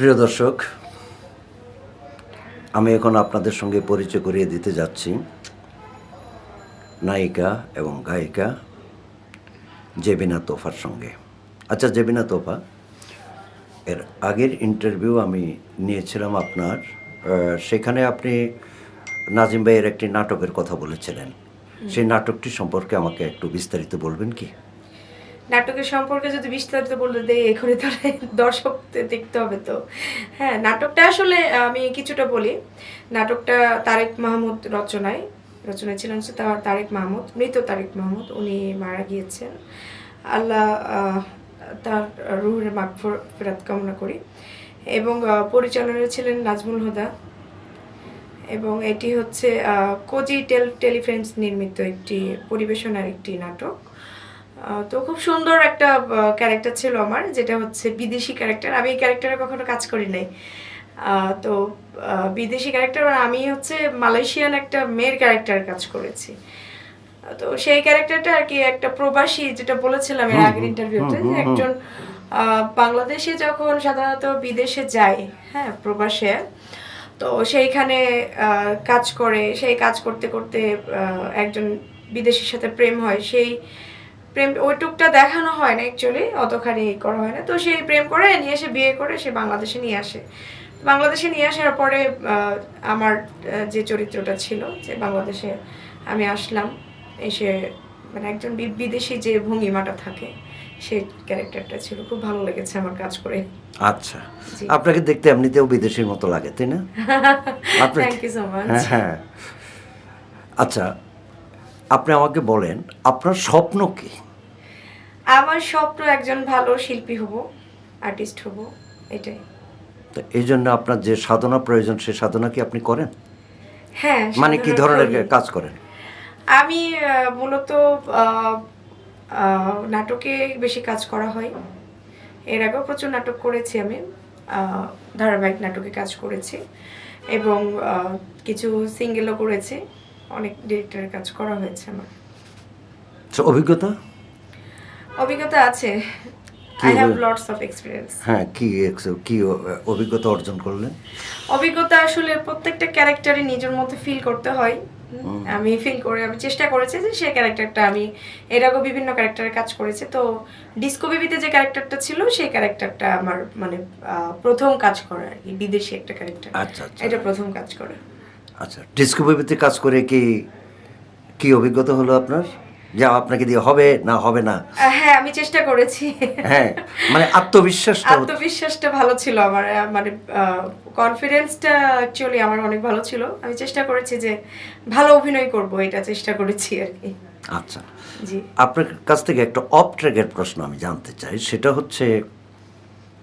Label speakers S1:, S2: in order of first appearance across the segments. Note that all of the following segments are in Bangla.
S1: প্রিয় দর্শক আমি এখন আপনাদের সঙ্গে পরিচয় করিয়ে দিতে যাচ্ছি। নায়িকা এবং গায়িকা জেবিনা তোফার সঙ্গে। আচ্ছা জেবিনা তোফা এর আগের ইন্টারভিউ আমি নিয়েছিলাম আপনার সেখানে আপনি নাজিম ভাইয়ের একটি নাটকের কথা বলেছিলেন। সেই নাটকটি সম্পর্কে আমাকে একটু বিস্তারিত বলবেন কি?
S2: নাটকের সম্পর্কে যদি বিস্তারিত বলতে দেই এখানে তাহলে দর্শক দেখতে হবে তো। হ্যাঁ নাটকটা আসলে আমি কিছুটা বলি। নাটকটা তারেক মাহমুদ রচনায় রচনায় ছিলেন তার তারেক মাহমুদ মৃত তারেক মাহমুদ উনি মারা গিয়েছেন। আল্লাহ তার রুহের মাগ ফেরাত কামনা করি। এবং আহ, পরিচালনায় ছিলেন নাজমুল হুদা। এবং এটি হচ্ছে কোজি টেল টেলিফ্রেন্স নির্মিত একটি পরিবেশনার একটি নাটক। তো খুব সুন্দর একটা ক্যারেক্টার ছিল আমার যেটা হচ্ছে বিদেশি ক্যারেক্টার আমি এই ক্যারেক্টারে কখনো কাজ করি নাই। তো বিদেশি ক্যারেক্টার আমি হচ্ছে মালয়েশিয়ান একটা মেয়ের ক্যারেক্টার কাজ করেছি। তো সেই ক্যারেক্টারটা আর কি একটা প্রবাসী যেটা বলেছিলাম এর আগের ইন্টারভিউতে যে একজন বাংলাদেশে যখন সাধারণত বিদেশে যায় হ্যাঁ প্রবাসে তো সেইখানে আহ, কাজ করে সেই কাজ করতে করতে আহ, একজন বিদেশির সাথে প্রেম হয়। সেই প্রেম ওইটুকটা দেখানো হয় না অ্যাকচুয়ালি অতখানি করা হয় না। তো সেই প্রেম করে নিয়ে এসে বিয়ে করে সে বাংলাদেশে নিয়ে আসে। বাংলাদেশে নিয়ে আসার পরে আমার যে চরিত্রটা ছিল যে বাংলাদেশে আমি আসলাম এসে মানে একজন বিদেশি যে ভঙ্গিমাটা থাকে সেই ক্যারেক্টারটা ছিল। খুব ভালো লেগেছে আমার কাজ করে।
S1: আচ্ছা। আপনাকে দেখতে এমনিতেও বিদেশির মতো লাগে তাই না?
S2: থ্যাংক ইউ সো মাচ
S1: হ্যাঁ। আচ্ছা আপনি আমাকে বলেন আপনার স্বপ্ন কি?
S2: আমার স্বপ্ন একজন ভালো শিল্পী হব আর্টিস্ট হব এটাই।
S1: তো এই জন্য আপনার যে সাধনা প্রয়োজন সে সাধনা কি আপনি করেন?
S2: হ্যাঁ
S1: মানে কি ধরনের কাজ করেন?
S2: আমি মূলত নাটকে বেশি কাজ করা হয়। এর আগেও প্রচুর নাটক করেছি আমি ধারাবাহিক নাটকে কাজ করেছি এবং কিছু সিঙ্গেলও করেছি। অনেক ডিরেক্টরের কাজ করা হয়েছে আমার।
S1: অভিজ্ঞতা?
S2: অভিজ্ঞতা আছে। I have lots of experience
S1: হ্যাঁ কি কি অভিজ্ঞতা অর্জন করলেন?
S2: অভিজ্ঞতা আসলে প্রত্যেকটা ক্যারেক্টারই নিজের মধ্যে ফিল করতে হয়। আমি ফিল করে আমি চেষ্টা করেছি যে সেই ক্যারেক্টারটা আমি এর আগেও বিভিন্ন ক্যারেক্টারে কাজ করেছি। তো ডিসকো বেবিতে যে ক্যারেক্টারটা ছিল সেই ক্যারেক্টারটা আমার মানে প্রথম কাজ করা আর কি বিদেশি একটা ক্যারেক্টার।
S1: আচ্ছা আচ্ছা।
S2: এটা প্রথম কাজ করা।
S1: আচ্ছা ডিসকভারিতে কাজ করে কি কি অভিজ্ঞতা হলো আপনার? যা আপনাকে দিয়ে হবে না হবে না?
S2: হ্যাঁ আমি চেষ্টা করেছি।
S1: হ্যাঁ মানে আত্মবিশ্বাসটা
S2: আত্মবিশ্বাসটা ভালো ছিল আমার মানে কনফিডেন্সটা অ্যাকচুয়ালি আমার অনেক ভালো ছিল। আমি চেষ্টা করেছি যে ভালো অভিনয় করব এটা চেষ্টা করেছি আর কি।
S1: আচ্ছা।
S2: জি।
S1: আপনার কাছ থেকে একটা অফ ট্র্যাকের প্রশ্ন আমি জানতে চাই সেটা হচ্ছে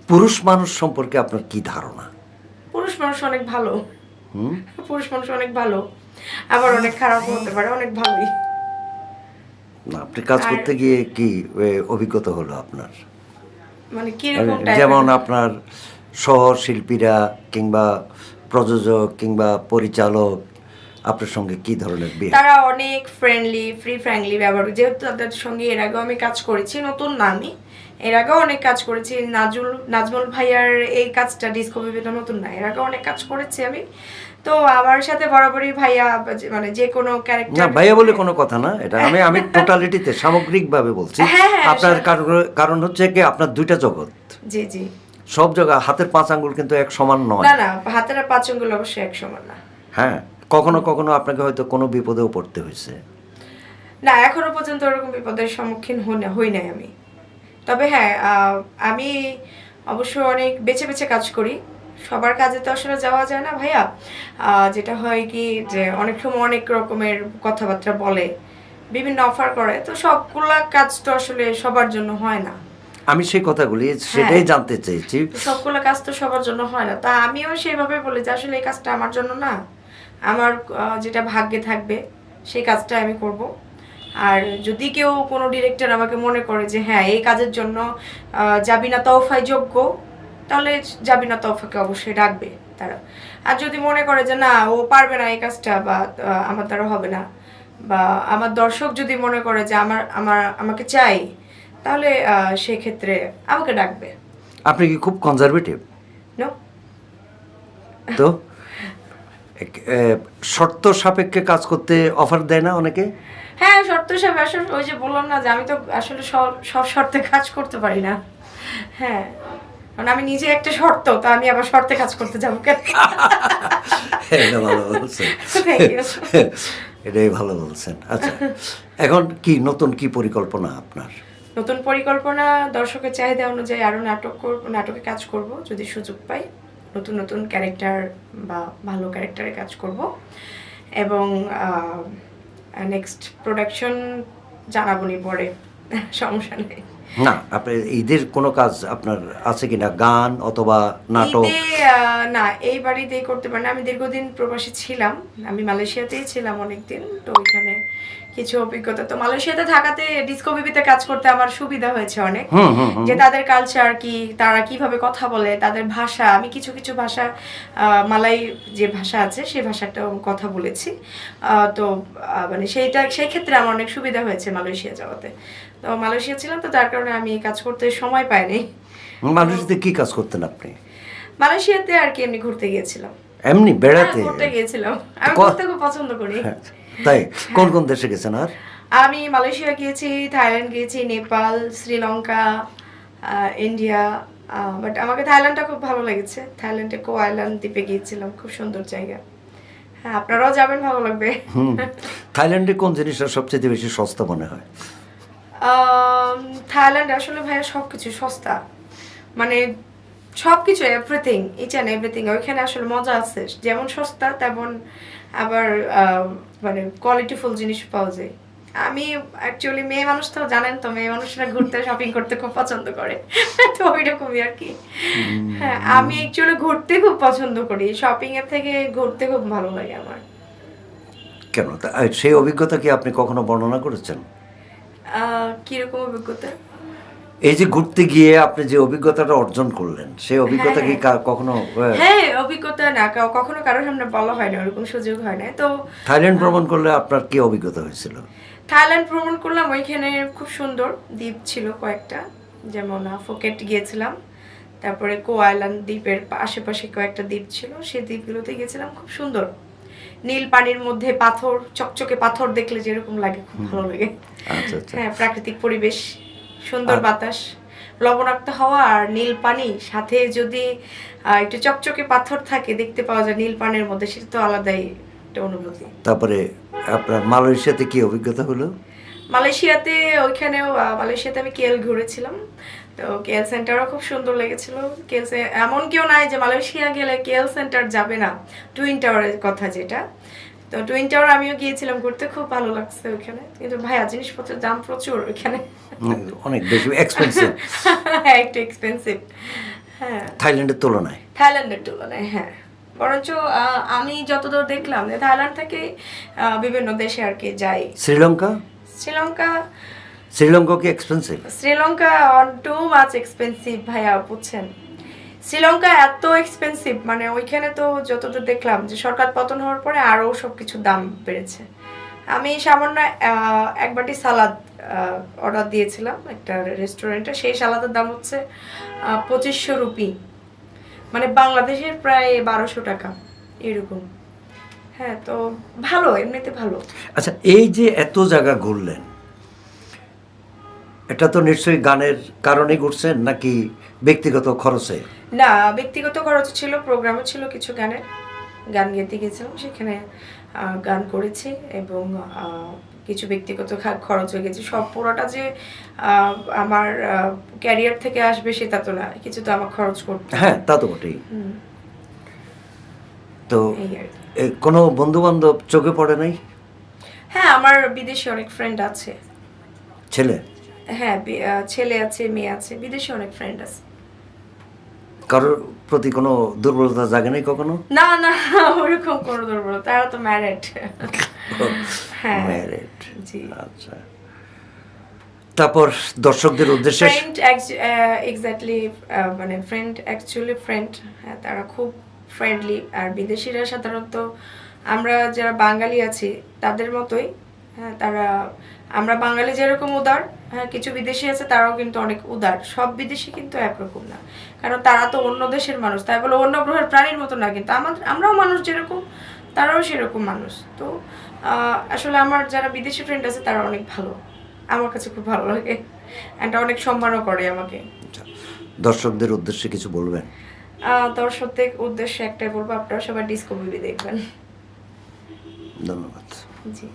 S1: পুরুষ মানুষ সম্পর্কে আপনার কি ধারণা?
S2: পুরুষ মানুষ অনেক ভালো।
S1: হুম?
S2: পুরুষ মানুষ অনেক ভালো। আবার অনেক খারাপ হতে পারে অনেক ভালোই।
S1: না আপনি কাজ করতে গিয়ে কি অভিজ্ঞতা হলো আপনার?
S2: মানে
S1: যেমন আপনার সহশিল্পীরা কিংবা প্রযোজক কিংবা পরিচালক আপনার সঙ্গে কি ধরনের বিয়ে?
S2: তারা অনেক ফ্রেন্ডলি ফ্রি ফ্র্যাঙ্কলি ব্যবহার। যেহেতু তাদের সঙ্গে এর আগেও আমি কাজ করেছি নতুন না আমি। এর আগেও অনেক কাজ করেছি। নাজুল নাজমুল ভাইয়ার এই কাজটা ডিসকভারিটা নতুন না এর আগেও অনেক কাজ করেছি আমি। তো আমার সাথে বরাবরই ভাইয়া মানে যে কোনো
S1: না
S2: ক্যারেক্টার
S1: ভাইয়া বলে কোনো কথা না এটা আমি আমি টোটালিটিতে সামগ্রিকভাবে বলছি।
S2: হ্যাঁ, হ্যাঁ,
S1: আপনার
S2: সব-
S1: কারণ হচ্ছে কি আপনার দুইটা জগৎ।
S2: জি জি।
S1: সব জায়গা হাতের পাঁচ আঙ্গুল কিন্তু এক সমান নয়।
S2: না না হাতের পাঁচ আঙ্গুল অবশ্যই এক সমান না।
S1: হ্যাঁ কখনো কখনো আপনাকে হয়তো কোনো বিপদেও পড়তে হয়েছে।
S2: না এখনও পর্যন্ত ওরকম বিপদের সম্মুখীন হই হই নাই আমি। তবে হ্যাঁ আমি অবশ্য অনেক বেছে বেছে কাজ করি। সবার কাজে তো আসলে যাওয়া যায় না ভাইয়া। যেটা হয় কি যে অনেক সময় অনেক রকমের কথাবার্তা বলে বিভিন্ন অফার করে তো সবগুলা কাজ তো আসলে সবার জন্য হয় না।
S1: আমি সেই কথাগুলি সেটাই জানতে চেয়েছি।
S2: তো সবগুলো কাজ তো সবার জন্য হয় না। তা আমিও সেইভাবে বলি যে আসলে এই কাজটা আমার জন্য না। আমার যেটা ভাগ্যে থাকবে সেই কাজটা আমি করব। আর যদি কেউ কোনো ডিরেক্টর আমাকে মনে করে যে হ্যাঁ এই কাজের জন্য আহ, জাবিনা তৌফাই যোগ্য তাহলে জাবিনা তৌফাকে অবশ্যই ডাকবে তারা। আর যদি মনে করে যে না ও পারবে না এই কাজটা বা আমার দ্বারা হবে না বা আমার দর্শক যদি মনে করে যে আমার আমার আমাকে চাই তাহলে সেক্ষেত্রে আমাকে ডাকবে।
S1: আপনি কি খুব কনজারভেটিভ
S2: নো
S1: তো? শর্ত সাপেক্ষে কাজ করতে অফার দেয় না অনেকে?
S2: হ্যাঁ শর্ত সব আসলে ওই যে বললাম না যে আমি তো আসলে সব সব শর্তে কাজ করতে পারি না। হ্যাঁ। কারণ আমি নিজে একটা শর্ত তো আমি আবার শর্তে কাজ করতে যাব কেন?
S1: এটা ভালো বলছেন। এটাই ভালো বলছেন। আচ্ছা এখন কি নতুন কি পরিকল্পনা আপনার?
S2: নতুন পরিকল্পনা দর্শকের চাহিদা অনুযায়ী আরও নাটক করব নাটকে কাজ করব যদি সুযোগ পাই। নতুন নতুন ক্যারেক্টার বা ভালো ক্যারেক্টারে কাজ করব। এবং নেক্সট প্রোডাকশন জানাবনি পরে সমস্যা নেই।
S1: না আপনার ঈদের কোনো কাজ আপনার আছে কিনা? গান অথবা নাটক?
S2: না এই বাড়িতেই করতে পারি না। আমি দীর্ঘদিন প্রবাসী ছিলাম। আমি মালয়েশিয়াতেই ছিলাম অনেকদিন। তো ওইখানে কিছু অভিজ্ঞতা। তো মালয়েশিয়াতে থাকাতে ডিসকোভিভিতে কাজ করতে আমার সুবিধা হয়েছে অনেক। যে তাদের কালচার কি তারা কীভাবে কথা বলে তাদের ভাষা আমি কিছু কিছু ভাষা আহ, মালাই যে ভাষা আছে সেই ভাষাটাও কথা বলেছি। আহ, তো মানে সেইটা সেই ক্ষেত্রে আমার অনেক সুবিধা হয়েছে মালয়েশিয়া যাওয়াতে। তো মালয়েশিয়া ছিলাম তো তার কারণে আমি কাজ করতে সময় পাইনি
S1: মানুষদের কি কাজ করতেন আপনি?
S2: মালয়েশিয়াতে আর কি এমনি ঘুরতে গিয়েছিলাম।
S1: এমনি বেড়াতে?
S2: হ্যাঁ, ঘুরতে গিয়েছিলাম। আমি ঘুরতে খুব পছন্দ করি।
S1: হ্যাঁ, তাই? কোন কোন দেশে গেছেন আর?
S2: আমি মালয়েশিয়া গিয়েছি থাইল্যান্ড গিয়েছি নেপাল শ্রীলঙ্কা ইন্ডিয়া বাট আমাকে থাইল্যান্ডটা খুব ভালো লেগেছে। থাইল্যান্ডে কো আইল্যান্ড দ্বীপে গিয়েছিলাম খুব সুন্দর জায়গা। হ্যাঁ আপনারাও যাবেন ভালো লাগবে।
S1: থাইল্যান্ডে কোন জিনিসটা সবচেয়ে বেশি সস্তা মনে হয়?
S2: থাইল্যান্ড আসলে ভাইয়া সব কিছু সস্তা। মানে সব কিছু এভরিথিং ইচ অ্যান্ড এভরিথিং ওইখানে আসলে মজা আছে। যেমন সস্তা তেমন আবার মানে কোয়ালিটিফুল জিনিস পাওয়া যায়। আমি অ্যাকচুয়ালি মেয়ে মানুষ তো জানেন তো মেয়ে মানুষরা ঘুরতে শপিং করতে খুব পছন্দ করে। তো ওই রকমই আর কি। হ্যাঁ আমি অ্যাকচুয়ালি ঘুরতে খুব পছন্দ করি। শপিং এর থেকে ঘুরতে খুব ভালো লাগে আমার।
S1: কেন? সেই অভিজ্ঞতা কি আপনি কখনো বর্ণনা করেছেন?
S2: কীরকম অভিজ্ঞতা?
S1: এই যে ঘুরতে গিয়ে আপনি যে অভিজ্ঞতাটা অর্জন করলেন সেই অভিজ্ঞতা কি কা- কখনো
S2: হ্যাঁ? অভিজ্ঞতা না কখনো কারোর সামনে বলা হয় না ওরকম সুযোগ হয় না। তো
S1: থাইল্যান্ড ভ্রমণ করলে আপনার কি অভিজ্ঞতা হয়েছিল?
S2: থাইল্যান্ড ভ্রমণ করলাম ওইখানে খুব সুন্দর দ্বীপ ছিল কয়েকটা যেমন ফুকেট গিয়েছিলাম তারপরে কো আইল্যান্ড দ্বীপের আশেপাশে কয়েকটা দ্বীপ ছিল সেই দ্বীপগুলোতে গেছিলাম খুব সুন্দর। নীল পানির মধ্যে পাথর চকচকে পাথর দেখলে যেরকম লাগে খুব ভালো লাগে।
S1: আচ্ছা আচ্ছা।
S2: হ্যাঁ প্রাকৃতিক পরিবেশ সুন্দর বাতাস লবণাক্ত হওয়া আর নীল পানি। সাথে যদি একটু চকচকে পাথর থাকে দেখতে পাওয়া যায় নীল পানির মধ্যে সেটা তো আলাদাই একটা অনুভূতি।
S1: তারপরে আপনার মালয়েশিয়াতে কি অভিজ্ঞতা হলো?
S2: মালয়েশিয়াতে ওইখানেও মালয়েশিয়াতে আমি কেএল ঘুরেছিলাম। তো কেএল সেন্টারও খুব সুন্দর লেগেছিল। কেএল এমন কেউ নাই যে মালয়েশিয়া গেলে কেএল সেন্টার যাবে না। টুইন টাওয়ারের কথা যেটা। তো টুইন টাওয়ার আমিও গিয়েছিলাম ঘুরতে খুব ভালো লাগছে ওইখানে কিন্তু ভাইয়া জিনিসপত্রের দাম প্রচুর ওইখানে
S1: অনেক বেশি এক্সপেন্সিভ
S2: হ্যাঁ একটু এক্সপেন্সিভ হ্যাঁ।
S1: থাইল্যান্ডের তুলনায়।
S2: থাইল্যান্ডের তুলনায় হ্যাঁ। বরঞ্চ আমি যতদূর দেখলাম যে থাইল্যান্ড থেকে বিভিন্ন দেশে আর কি যাই।
S1: শ্রীলঙ্কা?
S2: শ্রীলঙ্কা
S1: শ্রীলঙ্কা কি expensive
S2: Sri Lanka on too much expensive ভাইয়া বুঝছেন? শ্রীলঙ্কা এত এক্সপেন্সিভ মানে ওইখানে তো যতদূর দেখলাম যে সরকার পতন হওয়ার পরে আরও সব কিছু দাম বেড়েছে। আমি সামান্য এক বাটি সালাদ অর্ডার দিয়েছিলাম একটা রেস্টুরেন্টে সেই সালাদের দাম হচ্ছে পঁচিশশো রুপি। মানে বাংলাদেশের প্রায় বারোশো টাকা এরকম। হ্যাঁ তো ভালো এমনিতে ভালো।
S1: আচ্ছা এই যে এত জায়গা ঘুরলেন এটা তো নিশ্চয়ই গানের কারণে ঘুরছেন নাকি ব্যক্তিগত খরচে?
S2: না ব্যক্তিগত খরচ ছিল প্রোগ্রামও ছিল কিছু গানের গান গেতে গেছিলাম সেখানে গান করেছি এবং কিছু ব্যক্তিগত খরচ হয়ে গেছে। সব পুরোটা যে আমার ক্যারিয়ার থেকে আসবে সেটা তো না কিছু তো আমার খরচ করতে
S1: হ্যাঁ তা তো বটেই। তো কোনো বন্ধু বান্ধব চোখে পড়ে নাই?
S2: হ্যাঁ আমার বিদেশে অনেক ফ্রেন্ড আছে।
S1: ছেলে?
S2: হ্যাঁ ছেলে আছে মেয়ে আছে বিদেশে অনেক ফ্রেন্ড আছে।
S1: কারোর প্রতি কোনো দুর্বলতা জাগে নাই কখনো?
S2: না না ওরকম কোনো দুর্বল তারা তো ম্যারেড হ্যাঁ
S1: ম্যারেড
S2: জি।
S1: আচ্ছা। তারপর দর্শকদের উদ্দেশ্যে
S2: ফ্রেন্ড এক্স্যাক্টলি মানে ফ্রেন্ড অ্যাকচুয়ালি ফ্রেন্ড হ্যাঁ তারা খুব ফ্রেন্ডলি আর বিদেশিরা সাধারণত আমরা যারা বাঙালি আছি তাদের মতোই হ্যাঁ তারা আমরা বাঙালি যেরকম উদার হ্যাঁ কিছু বিদেশি আছে তারাও কিন্তু অনেক উদার। সব বিদেশি কিন্তু একরকম না। কারণ তারা তো অন্য দেশের মানুষ। তাই বলে অন্য গ্রহের প্রাণীর মতো না কিন্তু আমাদের আমরাও মানুষ যেরকম তারাও সেরকম মানুষ। তো আসলে আমার যারা বিদেশি ফ্রেন্ড আছে তারা অনেক ভালো। আমার কাছে খুব ভালো লাগে। অ্যান্ড অনেক সম্মানও করে আমাকে।
S1: আচ্ছা দর্শকদের উদ্দেশ্যে কিছু বলবেন?
S2: দর্শকদের উদ্দেশ্যে একটাই বলব আপনারা সবাই ডিসকো মুভি দেখবেন।
S1: ধন্যবাদ।
S2: জি।